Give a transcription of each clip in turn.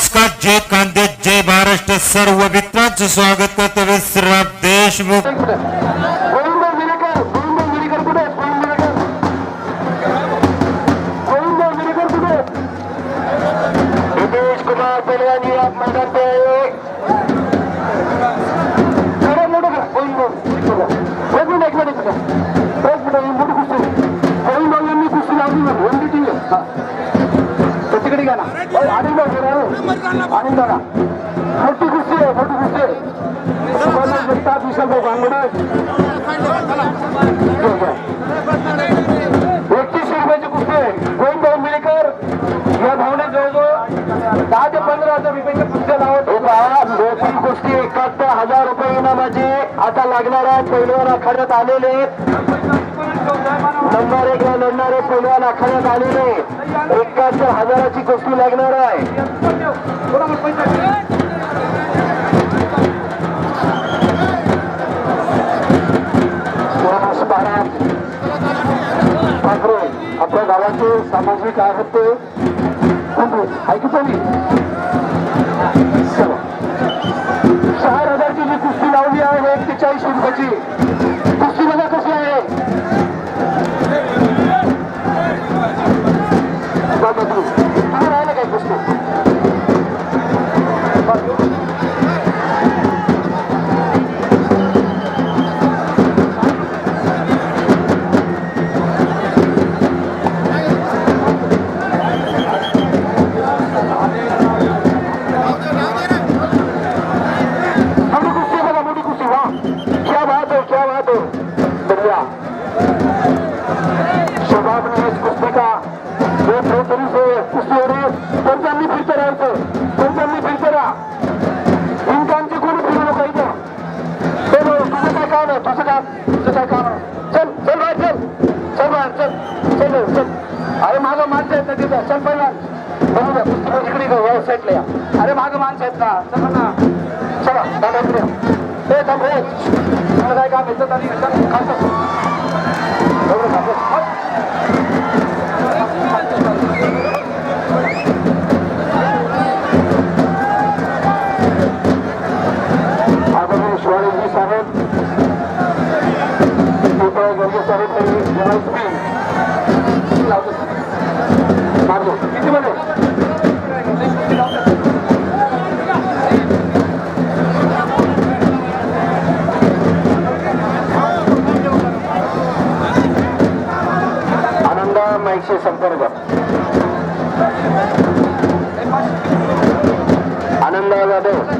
नमस्कार जय कांदे जय महाराष्ट्र. सर्व मित्रांचं स्वागत आहे, मोठी खुशी आहे मोठी खुशी आहे. सुभाष जगताप विशालभाऊ गांगुडे एकतीसशे रुपयाची कुस्ती आहे. गोविंदभाऊ मिळकर या भावने जवळजवळ दहा ते पंधरा हजार रुपयाच्या कुस्त्या लावत होता. मोठी कुस्ती एकाहत्तर हजार रुपये इनामाची आता लागणार आहे. पहिलवान आखाड्यात आलेले नंबर एक लढणारे पहिलवान आखाड्यात आलेले एकाहत्तर हजाराची गोष्टी लागणार आहे. ठाकरे आपल्या गावाचे सामाजिक आहेत ते ऐकतो मी चला. सहा हजारची जी कुस्ती लावली आहे एकशेचाळीस रुपयाची. पंचांनी फिरते राहायचं. पंचांनी फिरते राहा. इंकांची कोणी फिरू नका इथं. तुझं काय काम आहे? तुझं काम तुझं काय काम आहे? चल चल बाहेर चल. चल बाहेर चल. चल चल. अरे मागं माणसं आहेत ना तिथं. चल पहिला बघू द्या कुस्ती गं, साईडला या. अरे मागं माणसं आहेत ना. चला ना. चला दादा इकडे या. थांब रे. तुला काय काम येतं तरी चल खालचं. एवढं माईकशी संपर्क आनंद जाधव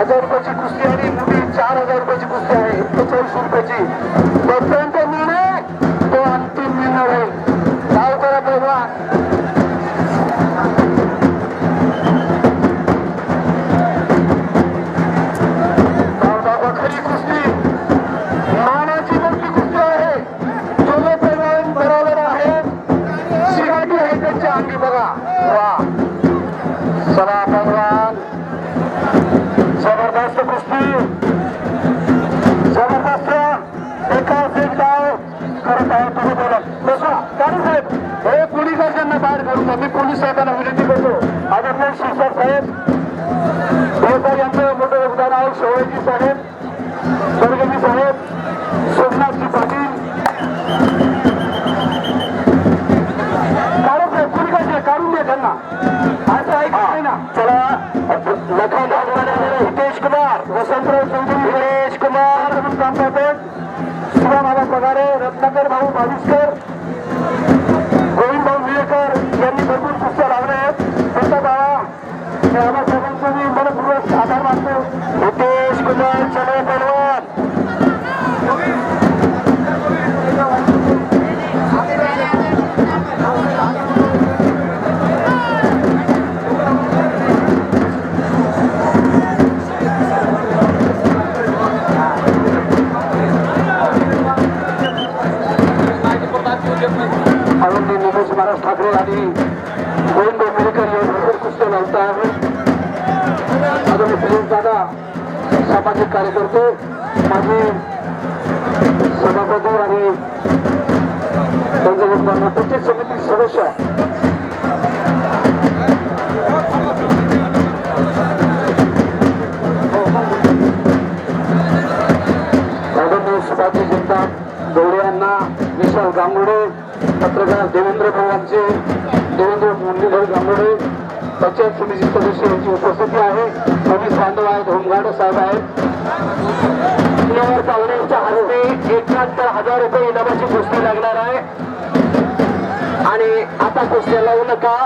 हजार रुपयाची कुस्ती आणि मोठी चार हजार रुपयाची कुस्ती आहे. एक्केचाळीस रुपयाची. करू नका मी पोलीस साहेबांना विनंती करतो आदरणीय शिरसाट साहेब हे यांचं मोठं योगदान आहे शेवळजी साहेब स्वर्गजी साहेब सोमनाथजी पाटील काढून दे पोलिसांचे काढून दे त्यांना असं महाराज ठाकरे आणि गोविंद डोंबिरीकर यांनी कुस्त लावता आहे. माझा मी प्रेम दादा सामाजिक कार्यकर्ते माझी सभापती आणि पंतप्रधान प्रत्येक समिती सदस्य. आदरणीय सभाची जनता गौरव यांना विशाल गांगुडे पत्रकार देवेंद्र पवारांचे देवेंद्र मुरलीधर गांगुडे पंचायत समिती सदस्य यांची उपस्थिती आहे. पोलीस बांधव आहेत होमगार्ड साहेब आहेत. पाहुण्यांच्या हस्ते एकाहत्तर हजार रुपये इनामाची कुस्ती लागणार आहे. आणि आता कुस्त्या लावू नका.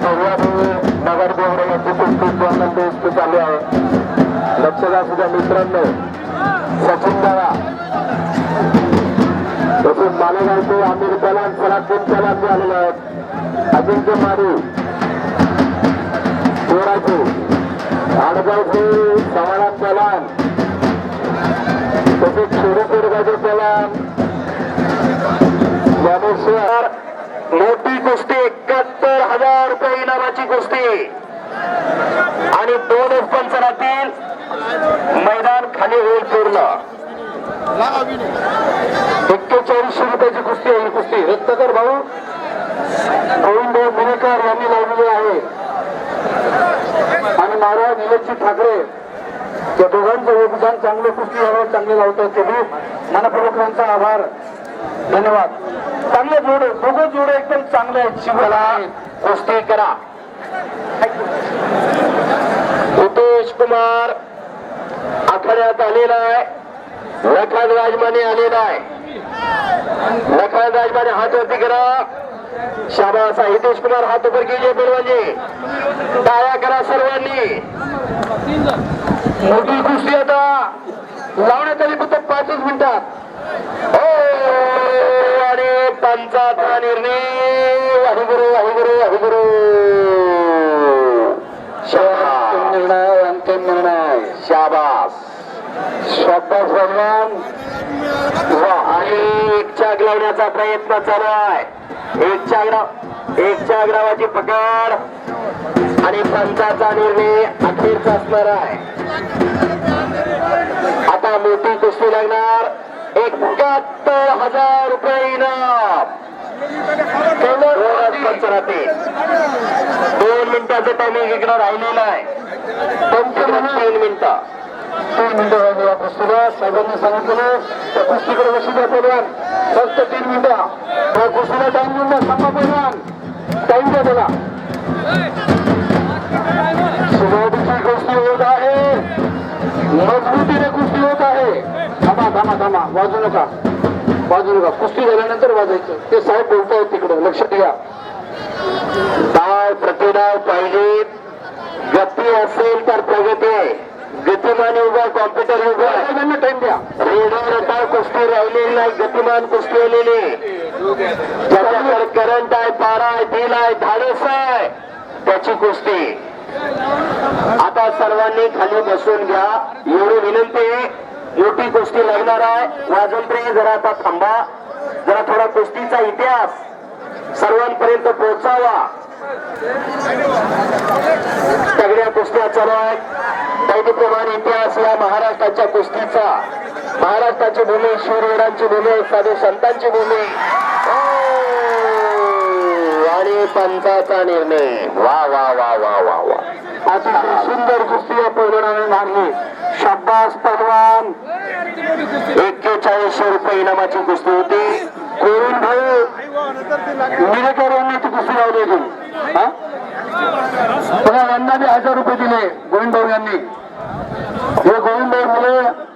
सर्वांनी नगर देवरे खूप कुस्ती आनंद कुस्ती चालू आहे. लक्ष सुद्धा मित्रांनो. सचिन दादा तसेच मालेगावचे आमिर कलाम सलादीन कलाम जे आलेले आहेत. अजिंक्य मारू. पोराचे एक्केचाळीसशे रुपयाची कुस्ती आहे ही कुस्ती. रत्तकर भाऊ गोविंद मिनेकर यांनी लावलेली आहे. आणि महाराज निलेशजी ठाकरे त्या दोघांचं योगदान चांगलं कुस्ती झालं चांगले लावतात. ते मी मनपूर्वक त्यांचा आभार. धन्यवाद. चांगले जोड दोघं जोड एकदम चांगले आहेत. शिवाला कुस्ती करा. हितेश कुमार आखाड्यात आलेला आहे. लखन राजमाने आलेला आहे लखन राजमाने हात वरती करा. शाबास. हितेश कुमार हात ऊपर कीजिए बलवाजी टाळ्या करा सर्वांनी. मोठी कुस्ती आता. लावण्यात आली फक्त पाचच मिनिटात. हो आणि पंचाचा निर्णय. हरिगुरु हरिगुरु हरिगुरु शाबास. निर्णय अंतिम निर्णय. शाबास. शाबास आणि एक चाग लावण्याचा प्रयत्न चालू आहे. एक चाक एक चाक पकड आणि पंचाचा निर्णय अखेरचा असणार आहे. आता मोठी कुस्ती लागणार. एकाहत्तर हजार रुपये इनाम. दोन दोन मिनिटाचं टायमिंग इकडं राहिलेलं आहे. पंचमन तीन मिनिटं. तीन मिनिटं राहिली या कुस्तीला साहेबांनी सांगितलं त्या कुस्तीकडे लक्ष द्या पहिलवान फक्त तीन मिनिटं. त्या कुस्तीला टाइम देऊन द्या सांगा पहिलवान टाइम द्या त्याला. सुरुवातीची कुस्ती होत आहे. मजबूतीने कुस्ती होत आहे. थांबा थांबा थांबा. वाजू नका. वाजू नका. कुस्ती झाल्यानंतर वाजायचं. ते साहेब बोलतायत तिकडे. लक्ष द्या डाव प्रतिडाव पाहिजे? गती असेल तर प्रगती आहे. गतिमान उभा कॉम्प्युटर त्यांना टाइम द्या. रेडिओ रटाव कुस्ती राहिलेली नाही गतिमान कुस्ती आलेली ज्याच्याकडे करंट आहे पारा आहे दिल आहे धाडस आहे. त्याची कुस्ती. आता सर्वांनी खाली बसून घ्या. एवढी विनंती. मोठी कुस्ती लागणार आहे. वाजंत्री जरा आता थांबा. जरा थोडा कुस्तीचा इतिहास सर्वांपर्यंत पोहोचावा. सगळ्या कुस्त्या चालू आहेत. दैनिकप्रमाणे इतिहास या महाराष्ट्राच्या कुस्तीचा. महाराष्ट्राची भूमी शूरवीरांची भूमी साधू संतांची भूमी आणि पंचाचा निर्णय. वा वा वा वा वा वा. अतिशय सुंदर कुस्ती या पैलवानाने मारली. शाब्बास पहलवान. एक्केचाळीसशे रुपये इनामाची कुस्ती होती. कोरून भाऊ मिरेकर यांनी ती कुस्ती लावली होती पुन्हा यांना बी हजार रुपये दिले गोविंद भाऊ यांनी. हे गोविंद भाऊ मुले